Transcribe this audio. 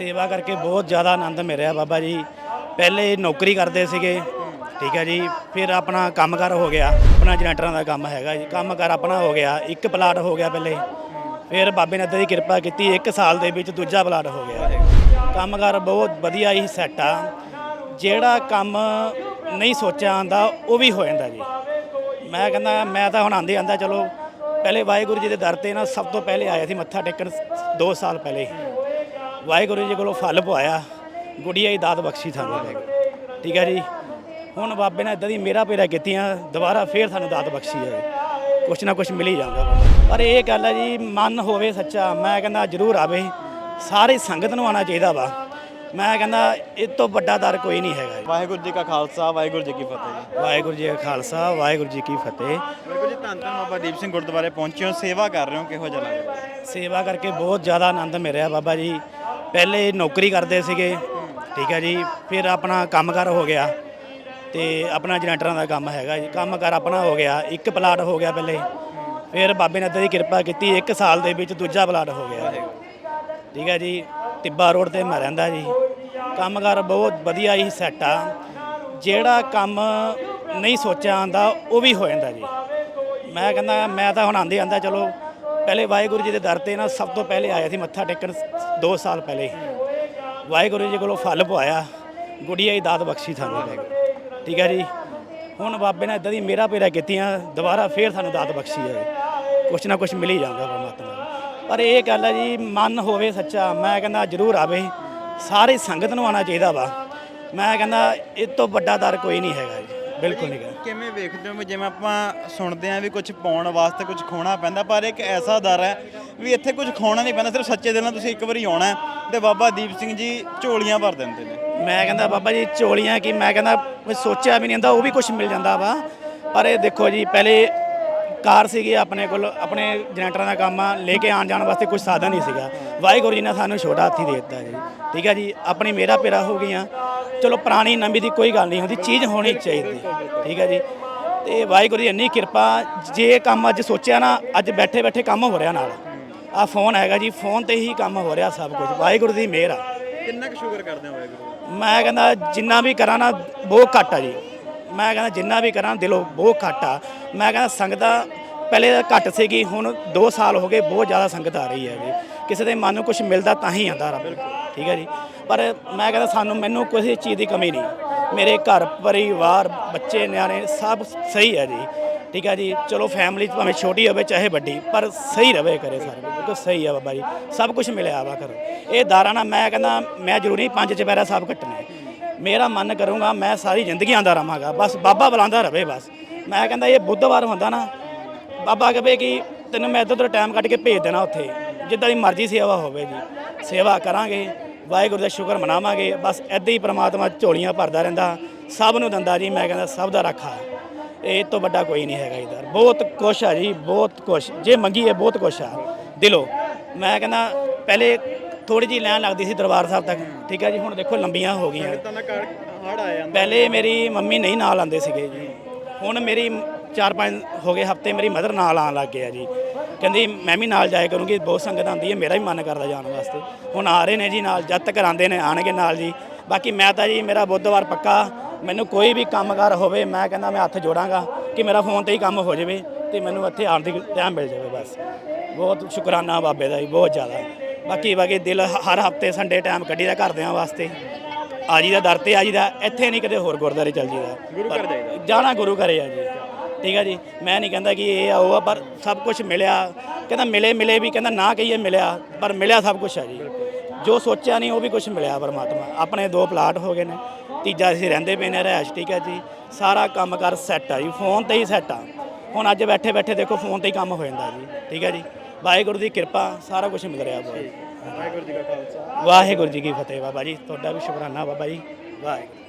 ਸੇਵਾ ਕਰਕੇ ਬਹੁਤ ਜ਼ਿਆਦਾ ਆਨੰਦ ਮਿਲਿਆ ਬਾਬਾ ਜੀ। ਪਹਿਲੇ ਨੌਕਰੀ ਕਰਦੇ ਸੀਗੇ, ਠੀਕ ਹੈ ਜੀ, ਫਿਰ ਆਪਣਾ ਕੰਮਕਾਰ ਹੋ ਗਿਆ। ਆਪਣਾ ਜਨਰੇਟਰਾਂ ਦਾ ਕੰਮ ਹੈਗਾ ਜੀ, ਕੰਮਕਾਰ ਆਪਣਾ ਹੋ ਗਿਆ, ਇੱਕ ਪਲਾਟ ਹੋ ਗਿਆ ਪਹਿਲੇ। ਫਿਰ ਬਾਬੇ ਨੇ ਦੀ ਕਿਰਪਾ ਕੀਤੀ, ਇੱਕ ਸਾਲ ਦੇ ਵਿੱਚ ਦੂਜਾ ਪਲਾਟ ਹੋ ਗਿਆ। ਕੰਮਕਾਰ ਬਹੁਤ ਵਧੀਆ ਹੀ ਸੈੱਟ ਆ। ਜਿਹੜਾ ਕੰਮ ਨਹੀਂ ਸੋਚਿਆ ਆਂਦਾ ਉਹ ਵੀ ਹੋ ਜਾਂਦਾ ਜੀ। ਮੈਂ ਕਹਿੰਦਾ, ਮੈਂ ਤਾਂ ਹੁਣ ਆਂਦੇ ਆਂਦਾ ਚਲੋ, ਪਹਿਲੇ ਵਾਹਿਗੁਰੂ ਜੀ ਦੇ ਦਰ ਤੇ ਨਾ ਸਭ ਤੋਂ ਪਹਿਲੇ ਆਇਆ ਸੀ, ਮੱਥਾ ਟੇਕਣ 2 ਸਾਲ ਪਹਿਲੇ। ਵਾਹਿਗੁਰੂ ਜੀ ਕੋਲੋਂ ਫਲ ਪਵਾਇਆ ਗੁੜੀਆ ਹੀ ਦਾਤ ਬਖਸ਼ੀ ਸਾਨੂੰ ਕੇ ਠੀਕ ਹੈ ਜੀ। ਹੁਣ ਬਾਬੇ ਨੇ ਇਦਾਂ ਦੀ ਮੇਰਾ ਪੇਰਾ ਕੀਤੀਆਂ ਦੁਬਾਰਾ ਫੇਰ ਸਾਨੂੰ ਦਾਤ ਬਖਸ਼ੀ ਹੈ। ਕੁਛ ਨਾ ਕੁਛ ਮਿਲ ਹੀ ਜਾਂਦਾ। ਪਰ ਇਹ ਗੱਲ ਹੈ ਜੀ ਮਨ ਹੋਵੇ ਸੱਚਾ ਮੈਂ ਕਹਿੰਦਾ ਜ਼ਰੂਰ ਆਵੇ। ਸਾਰੀ ਸੰਗਤ ਨੂੰ ਆਉਣਾ ਚਾਹੀਦਾ ਵਾ। ਮੈਂ ਕਹਿੰਦਾ ਇਹ ਤੋਂ ਵੱਡਾ ਦਰ ਕੋਈ ਨਹੀਂ ਹੈਗਾ। ਵਾਹਿਗੁਰੂ ਜੀ ਕਾ ਖਾਲਸਾ ਵਾਹਿਗੁਰੂ ਜੀ ਕੀ ਫਤਿਹ। ਜੀ ਵਾਹਿਗੁਰੂ ਜੀ ਕਾ ਖਾਲਸਾ ਵਾਹਿਗੁਰੂ ਜੀ ਕੀ ਫਤਿਹ। ਵਾਹਿਗੁਰੂ ਜੀ ਧੰਨ ਧੰਨ ਬਾਬਾ ਦੀਪ ਸਿੰਘ ਗੁਰਦੁਆਰੇ ਪਹੁੰਚੇ ਹੋ। ਸੇਵਾ ਕਰ ਰਹੇ ਹੋ ਕਿਹੋ ਜਿਹਾ ਲੱਗ ਰਿਹਾ ਸੇਵਾ ਕਰਕੇ ਬਹੁਤ ਜ਼ਿਆਦਾ ਆਨੰਦ ਮਿਲਿਆ ਬਾਬਾ ਜੀ। ਪਹਿਲੇ ਨੌਕਰੀ ਕਰਦੇ ਸੀਗੇ, ਠੀਕ ਹੈ ਜੀ, ਫਿਰ ਆਪਣਾ ਕੰਮਕਾਰ ਹੋ ਗਿਆ ਤੇ ਆਪਣਾ ਜਨਰੇਟਰਾਂ ਦਾ ਕੰਮ ਹੈਗਾ ਜੀ। ਕੰਮਕਾਰ ਆਪਣਾ ਹੋ ਗਿਆ, ਇੱਕ ਪਲਾਟ ਹੋ ਗਿਆ ਪਹਿਲੇ, ਫਿਰ ਬਾਬੇ ਨੇ ਦੀ ਕਿਰਪਾ ਕੀਤੀ, ਇੱਕ ਸਾਲ ਦੇ ਵਿੱਚ ਦੂਜਾ ਪਲਾਟ ਹੋ ਗਿਆ ਜੀ। ਠੀਕ ਹੈ ਜੀ ਟਿੱਬਾ ਰੋਡ ਤੇ ਮੈਂ ਰਹਿੰਦਾ ਜੀ। ਕੰਮਕਾਰ ਬਹੁਤ ਵਧੀਆ ਹੀ ਸੈੱਟ ਆ। ਜਿਹੜਾ ਕੰਮ ਨਹੀਂ ਸੋਚਿਆ ਆਂਦਾ ਉਹ ਵੀ ਹੋ ਜਾਂਦਾ ਜੀ। ਮੈਂ ਕਹਿੰਦਾ, ਮੈਂ ਤਾਂ ਹੁਣ ਆਂਦੇ ਆਂਦਾ ਚਲੋ ਪਹਿਲੇ ਵਾਹਿਗੁਰੂ ਜੀ ਦੇ ਦਰ ਤੇ ਨਾ ਸਭ ਤੋਂ ਪਹਿਲੇ ਆਇਆ ਸੀ ਮੱਥਾ ਟੇਕਣ 2 ਸਾਲ ਪਹਿਲੇ ਵਾਹਿਗੁਰੂ ਜੀ ਕੋਲੋਂ ਫਲ ਪਵਾਇਆ ਗੁੜੀਆ ਹੀ ਦਾਤ ਬਖਸ਼ੀ ਸਾਨੂੰ ਲੈ ਠੀਕ ਹੈ ਜੀ? ਹੁਣ ਬਾਬੇ ਨੇ ਇਦਾਂ ਦੀ ਮੇਰਾ ਪੇਰਾ ਕੀਤੀਆਂ, ਦੁਬਾਰਾ ਫੇਰ ਸਾਨੂੰ ਦਾਤ ਬਖਸ਼ੀ ਹੈ ਕੁਛ ਨਾ ਕੁਛ ਮਿਲ ਹੀ ਜਾਂਦਾ ਪਰਮਾਤਮਾ ਪਰ ਇਹ ਗੱਲ ਹੈ ਜੀ, ਮਨ ਹੋਵੇ ਸੱਚਾ, ਮੈਂ ਕਹਿੰਦਾ ਜ਼ਰੂਰ ਆਵੇ। ਸਾਰੀ ਸੰਗਤ ਨੂੰ ਆਉਣਾ ਚਾਹੀਦਾ ਵਾ। ਮੈਂ ਕਹਿੰਦਾ, ਇਹ ਤੋਂ ਵੱਡਾ ਦਰ ਕੋਈ ਨਹੀਂ ਹੈਗਾ ਜੀ। ਬਿਲਕੁਲ ਨਹੀਂ ਹੈਗਾ। ਕਿਵੇਂ ਵੇਖਦੇ ਹੋ? ਵੀ ਜਿਵੇਂ ਆਪਾਂ ਸੁਣਦੇ ਆਂ ਵੀ ਕੁਝ ਪਾਉਣ ਵਾਸਤੇ ਕੁਝ ਖੋਣਾ ਪੈਂਦਾ ਪਰ ਇੱਕ ਐਸਾ ਦਰ ਹੈ ਵੀ ਇੱਥੇ ਕੁਝ ਖੋਣਾ ਨਹੀਂ ਪੈਂਦਾ ਸਿਰਫ ਸੱਚੇ ਦਿਲ ਨਾਲ ਤੁਸੀਂ ਇੱਕ ਵਾਰੀ ਆਉਣਾ ਤੇ ਬਾਬਾ ਦੀਪ ਸਿੰਘ ਜੀ ਝੋਲੀਆਂ ਭਰ ਦਿੰਦੇ ਨੇ। ਮੈਂ ਕਹਿੰਦਾ ਬਾਬਾ ਜੀ ਚੋਲੀਆਂ ਕੀ ਮੈਂ ਕਹਿੰਦਾ ਕੋਈ ਸੋਚਿਆ ਵੀ ਨਹੀਂ ਹੁੰਦਾ ਉਹ ਵੀ ਕੁਝ ਮਿਲ ਜਾਂਦਾ ਵਾ। ਪਰ ਇਹ ਦੇਖੋ ਜੀ ਪਹਿਲੇ ਕਾਰ ਸੀਗੀ ਆਪਣੇ ਕੋਲ ਆਪਣੇ ਜਨਰੇਟਰਾਂ ਦਾ ਕੰਮ ਆ ਲੈ ਕੇ ਆਉਣ ਜਾਣ ਵਾਸਤੇ ਕੁਝ ਸਾਧਨ ਨਹੀਂ ਸੀਗਾ। ਵਾਹਿਗੁਰੂ ਜੀ ਨੇ ਸਾਨੂੰ ਛੋਟਾ ਹਾਥੀ ਦੇ ਦਿੱਤਾ ਜੀ। ਠੀਕ ਹੈ ਜੀ ਆਪਣੀ ਮੇਰਾ ਪੇਰਾ ਹੋ ਗਈਆਂ। ਚਲੋ ਪੁਰਾਣੀ ਨਵੀਂ ਦੀ ਕੋਈ ਗੱਲ ਨਹੀਂ ਹੁੰਦੀ ਚੀਜ਼ ਹੋਣੀ ਚਾਹੀਦੀ ਠੀਕ ਹੈ ਜੀ। ਤੇ ਵਾਹਿਗੁਰੂ ਦੀ ਇੰਨੀ ਕਿਰਪਾ ਜੇ ਕੰਮ ਅੱਜ ਸੋਚਿਆ ਨਾ ਅੱਜ ਬੈਠੇ ਬੈਠੇ ਕੰਮ ਹੋ ਰਿਹਾ ਨਾਲ। ਆ ਫੋਨ ਹੈਗਾ ਜੀ ਫੋਨ ਤੇ ਹੀ ਕੰਮ ਹੋ ਰਿਹਾ ਸਭ ਕੁਝ ਵਾਹਿਗੁਰੂ ਦੀ ਮਿਹਰ ਆ। ਕਿੰਨਾ ਕੁ ਸ਼ੁਕਰ ਕਰਦੇ ਹੋ ਵਾਹਿਗੁਰੂ? ਮੈਂ ਕਹਿੰਦਾ ਜਿੰਨਾ ਵੀ ਕਰਾਂ ਨਾ ਬਹੁਤ ਘੱਟ ਆ ਜੀ। ਮੈਂ ਕਹਿੰਦਾ ਜਿੰਨਾ ਵੀ ਕਰਾਂ ਦਿਲੋਂ ਬਹੁਤ ਘੱਟ ਆ। ਮੈਂ ਕਹਿੰਦਾ ਸੰਗਤਾਂ ਪਹਿਲੇ ਘੱਟ ਸੀਗੀ ਹੁਣ 2 ਸਾਲ ਹੋ ਗਏ ਬਹੁਤ ਜ਼ਿਆਦਾ ਸੰਗਤ ਆ ਰਹੀ ਹੈ ਜੀ। ਕਿਸੇ ਦੇ ਮਨ ਨੂੰ ਕੁਝ ਮਿਲਦਾ ਤਾਂ ਹੀ ਆਂਦਾ ਰੱਬ। ਠੀਕ ਹੈ ਜੀ। ਪਰ ਮੈਂ ਕਹਿੰਦਾ ਸਾਨੂੰ ਮੈਨੂੰ ਕਿਸੇ ਚੀਜ਼ ਦੀ ਕਮੀ ਨਹੀਂ। ਮੇਰੇ ਘਰ, ਪਰਿਵਾਰ, ਬੱਚੇ, ਨਿਆਣੇ ਸਭ ਸਹੀ ਹੈ ਜੀ। ਠੀਕ ਹੈ ਜੀ, ਚਲੋ ਫੈਮਿਲੀ ਭਾਵੇਂ ਛੋਟੀ ਹੋਵੇ ਚਾਹੇ ਵੱਡੀ, ਪਰ ਸਹੀ ਰਵੇ ਕਰੇ ਸਾਰੇ, ਬਿਲਕੁਲ ਸਹੀ ਆ ਬਾਬਾ ਜੀ। ਸਭ ਕੁਝ ਮਿਲਿਆ ਵਾ ਕਰ ਇਹ ਦਾਰਾ ਨਾ ਮੈਂ ਕਹਿੰਦਾ, ਮੈਂ ਜ਼ਰੂਰੀ ਪੰਜ ਚੁਪਹਿਰਾ ਸਾਹਿਬ ਕੱਟਣਾ। ਮੇਰਾ ਮਨ ਕਰੂੰਗਾ ਮੈਂ ਸਾਰੀ ਜ਼ਿੰਦਗੀ ਆਂਦਾ ਰਹਾਂਗਾ, ਬਸ ਬਾਬਾ ਬੁਲਾਉਂਦਾ ਰਵੇ ਬਸ। ਮੈਂ ਕਹਿੰਦਾ ਇਹ ਬੁੱਧਵਾਰ ਹੁੰਦਾ ਨਾ, ਬਾਬਾ ਕਹੇ ਕਿ ਤੈਨੂੰ ਮੈਂ ਇੱਧਰ ਤੋਂ ਟਾਈਮ ਕੱਢ ਕੇ ਭੇਜ ਦੇਣਾ ਉੱਥੇ। ਜਿੱਦਾਂ ਦੀ ਮਰਜ਼ੀ ਸੇਵਾ ਹੋਵੇ ਜੀ। ਸੇਵਾ ਕਰਾਂਗੇ। ਵਾਹਿਗੁਰੂ ਦਾ ਸ਼ੁਕਰ ਮਨਾਵਾਂਗੇ। ਬਸ ਐਦਾਂ ਹੀ ਪ੍ਰਮਾਤਮਾ ਝੋਲੀਆਂ ਭਰਦਾ ਰਹਿੰਦਾ। ਸਭ ਨੂੰ ਦਿੰਦਾ ਜੀ ਮੈਂ ਕਹਿੰਦਾ ਸਭ ਦਾ ਰੱਖਾ। ਇਹ ਤੋਂ ਵੱਡਾ ਕੋਈ ਨਹੀਂ ਹੈਗਾ ਇਧਰ। ਬਹੁਤ ਕੁਛ ਆ ਜੀ ਬਹੁਤ ਕੁਛ ਜੇ ਮੰਗੀਏ ਬਹੁਤ ਕੁਛ ਆ। ਦਿਲੋਂ। ਮੈਂ ਕਹਿੰਦਾ ਪਹਿਲੇ ਥੋੜੀ ਜਿਹੀ ਲਾਈਨ ਲੱਗਦੀ ਸੀ ਦਰਬਾਰ ਸਾਹਿਬ ਤੱਕ। ਠੀਕ ਹੈ ਜੀ ਹੁਣ ਦੇਖੋ ਲੰਬੀਆਂ ਹੋ ਗਈਆਂ। ਪਹਿਲੇ ਮੇਰੀ ਮੰਮੀ ਨਹੀਂ ਨਾਲ ਆਉਂਦੇ ਸੀਗੇ ਜੀ। ਹੁਣ ਮੇਰੀ 4-5 ਹੋ ਗਏ ਹਫ਼ਤੇ ਮੇਰੀ ਮਦਰ ਨਾਲ ਆਉਣ ਲੱਗ ਗਏ ਆ ਜੀ। ਕਹਿੰਦੀ ਮੈਂ ਵੀ ਨਾਲ ਜਾਇਆ ਕਰੂੰਗੀ ਬਹੁਤ ਸੰਗਤ ਆਉਂਦੀ ਹੈ ਮੇਰਾ ਵੀ ਮਨ ਕਰਦਾ ਜਾਣ ਵਾਸਤੇ। ਹੁਣ ਆ ਰਹੇ ਨੇ ਜੀ ਨਾਲ ਜਦ ਤੱਕ ਆਉਂਦੇ ਨੇ ਆਣਗੇ ਨਾਲ ਜੀ। ਬਾਕੀ ਮੈਂ ਤਾਂ ਜੀ ਮੇਰਾ ਬੁੱਧਵਾਰ ਪੱਕਾ ਮੈਨੂੰ ਕੋਈ ਵੀ ਕੰਮਕਾਰ ਹੋਵੇ ਮੈਂ ਕਹਿੰਦਾ ਮੈਂ ਹੱਥ ਜੋੜਾਂਗਾ ਕਿ ਮੇਰਾ ਫੋਨ ਤੇ ਹੀ ਕੰਮ ਹੋ ਜਾਵੇ ਤੇ ਮੈਨੂੰ ਇੱਥੇ ਆਉਣ ਦੀ ਟਾਈਮ ਮਿਲ ਜਾਵੇ ਬਸ। ਬਹੁਤ ਸ਼ੁਕਰਾਨਾ ਬਾਬੇ ਦਾ ਜੀ ਬਹੁਤ ਜ਼ਿਆਦਾ। ਬਾਕੀ ਬਾਕੀ ਦਿਲ ਹਰ ਹਫ਼ਤੇ ਸੰਡੇ ਟਾਈਮ ਕੱਢੀਦਾ ਘਰਦਿਆਂ ਵਾਸਤੇ। ਆ ਜੀ ਦਾ ਦਰ ਤੇ ਆ ਜੀ ਦਾ ਇੱਥੇ ਨਹੀਂ ਕਦੇ ਹੋਰ ਗੁਰਦਾਰੇ ਚੱਲ ਜੀਦਾ ਗੁਰੂ ਘਰ ਜਾਈਦਾ। ਜਾਣਾ ਗੁਰੂ ਘਰੇ ਆ ਜੀ। ਠੀਕ ਆ ਜੀ। ਮੈਂ ਨਹੀਂ ਕਹਿੰਦਾ ਕਿ ਇਹ ਆ ਉਹ ਆ ਪਰ ਸਭ ਕੁਝ ਮਿਲਿਆ। ਕਹਿੰਦਾ ਮਿਲੇ ਮਿਲੇ ਵੀ ਕਹਿੰਦਾ ਨਾ ਕਹੀਏ ਮਿਲਿਆ ਪਰ ਮਿਲਿਆ ਸਭ ਕੁਝ ਆ ਜੀ। ਜੋ ਸੋਚਿਆ ਨਹੀਂ ਉਹ ਵੀ ਕੁਝ ਮਿਲਿਆ ਪਰਮਾਤਮਾ। ਆਪਣੇ ਦੋ ਪਲਾਟ ਹੋ ਗਏ ਨੇ ਤੀਜਾ ਅਸੀਂ ਰਹਿੰਦੇ ਪਏ ਨੇ ਰਹਿਸ਼ ਠੀਕ ਹੈ ਜੀ। ਸਾਰਾ ਕੰਮ ਕਰ ਸੈੱਟ ਆ ਜੀ ਫੋਨ ਤੇ ਹੀ ਸੈੱਟ ਆ। ਹੁਣ ਅੱਜ ਬੈਠੇ ਬੈਠੇ ਦੇਖੋ ਫੋਨ ਤੇ ਹੀ ਕੰਮ ਹੋ ਜਾਂਦਾ ਜੀ ਠੀਕ ਹੈ ਜੀ। ਵਾਹਿਗੁਰੂ ਦੀ ਕਿਰਪਾ ਸਾਰਾ ਕੁਝ ਮਿਲ ਰਿਹਾ ਬਹੁਤ। ਵਾਹਿਗੁਰੂ ਜੀ ਕਾ ਖਾਲਸਾ। ਵਾਹਿਗੁਰੂ ਜੀ ਕੀ ਫਤਿਹ ਬਾਬਾ ਜੀ। ਤੁਹਾਡਾ ਵੀ ਸ਼ੁਕਰਾਨਾ ਬਾਬਾ ਜੀ। ਵਾਹਿਗੁਰੂ।